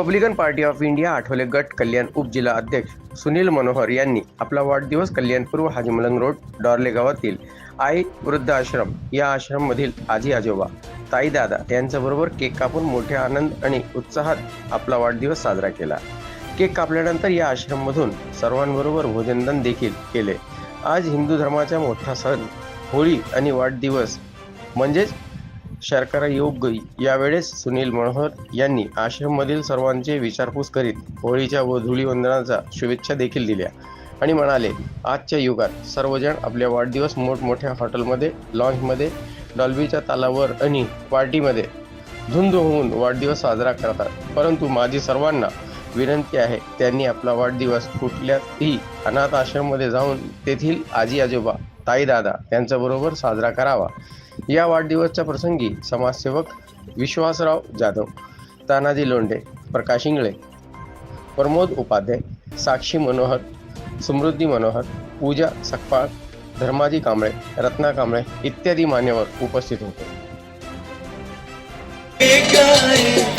Republican party of India Athawale गट कल्याण उपजिल्हा अध्यक्ष सुनील मनोहर यांनी आपला वाढदिवस कल्याणपूर्व हाजीमलंग रोड डॉर्ले गावातील आई वृद्ध आश्रम या आश्रममधील आजी आजोबा ताई दादा यांच्याबरोबर केक कापून मोठ्या आनंद आणि उत्साहात आपला वाढदिवस साजरा केला. केक कापल्यानंतर या आश्रममधून सर्वांबरोबर भोजनदान देखील केले. आज हिंदू धर्माचा मोठा सण होळी आणि वाढदिवस म्हणजेच शर्करा योग यावेळेस सुनील मनोहर यांनी आश्रममधील सर्वांचे विचारपूस करीत होळीच्या व धुळीवंदनाचा शुभेच्छा देखील दिल्या आणि म्हणाले आजच्या युगात सर्वजण आपल्या वाढदिवस मोठमोठ्या हॉटेलमध्ये लॉन्चमध्ये डॉल्बीच्या तालावर आणि पार्टीमध्ये धुंद होऊन वाढदिवस साजरा करतात. परंतु माझी सर्वांना विनंती आहे त्यांनी आपला वाढदिवस कुठल्याही अनाथ आश्रममध्ये जाऊन तेथील आजी आजोबा ताई दादा यांच्याबरोबर साजरा करावा. या वाढदिवसच्या प्रसंगी समाजसेवक विश्वासराव जाधव तानाजी लोंढे प्रकाश इंगळे प्रमोद उपाध्याय साक्षी मनोहर समृद्धी मनोहर पूजा सकपाळ धर्माजी कांबळे रत्ना कांबळे इत्यादी मान्यवर उपस्थित होते. गाए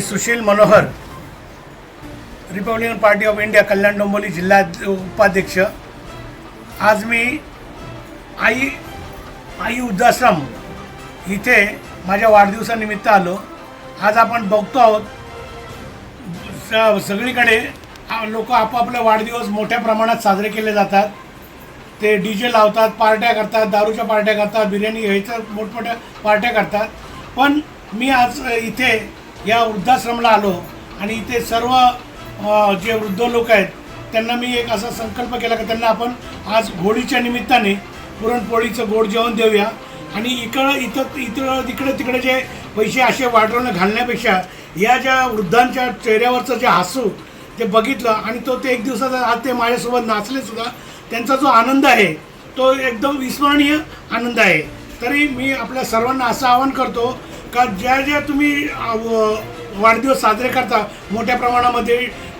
Sushil Manohar Republican party of India Kalyan Dombivli जिल्हा उपाध्यक्ष. आज मी आई आई वृद्धाश्रम इथे माझ्या वाढदिवसानिमित्त आलो. आज आपण बघतो आहोत स सगळीकडे लोक आपापले वाढदिवस मोठ्या प्रमाणात साजरे केले जातात. ते डी जे लावतात पार्ट्या करतात दारूच्या पार्ट्या करतात बिर्याणी ह्याच्या मोठमोठ्या पार्ट्या करतात. पण मी आज इथे या वृद्धाश्रमला आलो आणि इथे सर्व जे वृद्ध लोक आहेत त्यांना मी एक असा संकल्प केला की त्यांना आपण आज होळीच्या निमित्ताने पुरणपोळीचं गोड जेवण देऊया. आणि इकडं इथं इथं तिकडे तिकडे जे पैसे असे वाढवणं घालण्यापेक्षा या ज्या वृद्धांच्या चेहऱ्यावरचं जे हसू ते बघितलं आणि तो ते एक दिवसाचा आज ते माझ्यासोबत नाचले सुद्धा त्यांचा जो आनंद आहे तो एकदम विस्मरणीय आनंद आहे. तरी मी आपल्या सर्वांना असं आवाहन करतो का ज्या ज्या तुम्ही वाढदिवस साजरे करता मोठ्या प्रमाणामध्ये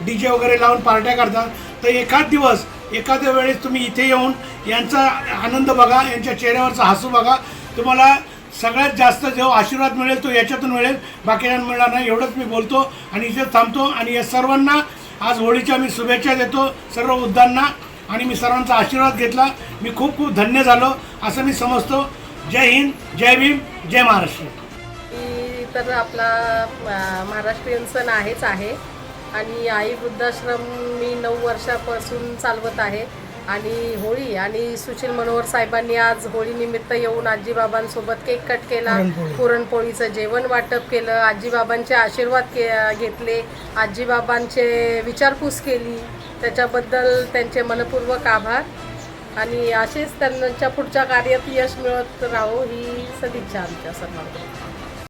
डी जे वगैरे लावून पार्ट्या करता तर एखाद दिवस एखाद्या वेळेस तुम्ही इथे येऊन यांचा आनंद बघा यांच्या चेहऱ्यावरचा हसू बघा. तुम्हाला सगळ्यात जास्त जो आशीर्वाद मिळेल तो याच्यातून मिळेल. बाकीच्यांना मिळणार नाही एवढंच मी बोलतो आणि इथे थांबतो. आणि या सर्वांना आज होळीच्या मी शुभेच्छा देतो सर्व वृद्धांना. आणि मी सर्वांचा आशीर्वाद घेतला. मी खूप खूप धन्य झालो असं मी समजतो. जय हिंद जय भीम जय महाराष्ट्र. ही तर आपला महाराष्ट्रीयन सण आहेच आहे. आणि आई वृद्धाश्रम मी नऊ वर्षापासून चालवत आहे. आणि होळी आणि सुशील मनोहर साहेबांनी आज होळीनिमित्त येऊन आजीबाबांसोबत केक कट केला. पुरणपोळी. पुरणपोळीचं जेवण वाटप केलं. आजीबाबांचे आशीर्वाद के घेतले. आजीबाबांचे विचारपूस केली. त्याच्याबद्दल त्यांचे मनपूर्वक आभार. आणि असेच त्यांच्या पुढच्या कार्यात यश मिळत राहो ही सदिच्छा आमच्या सर्वांकडून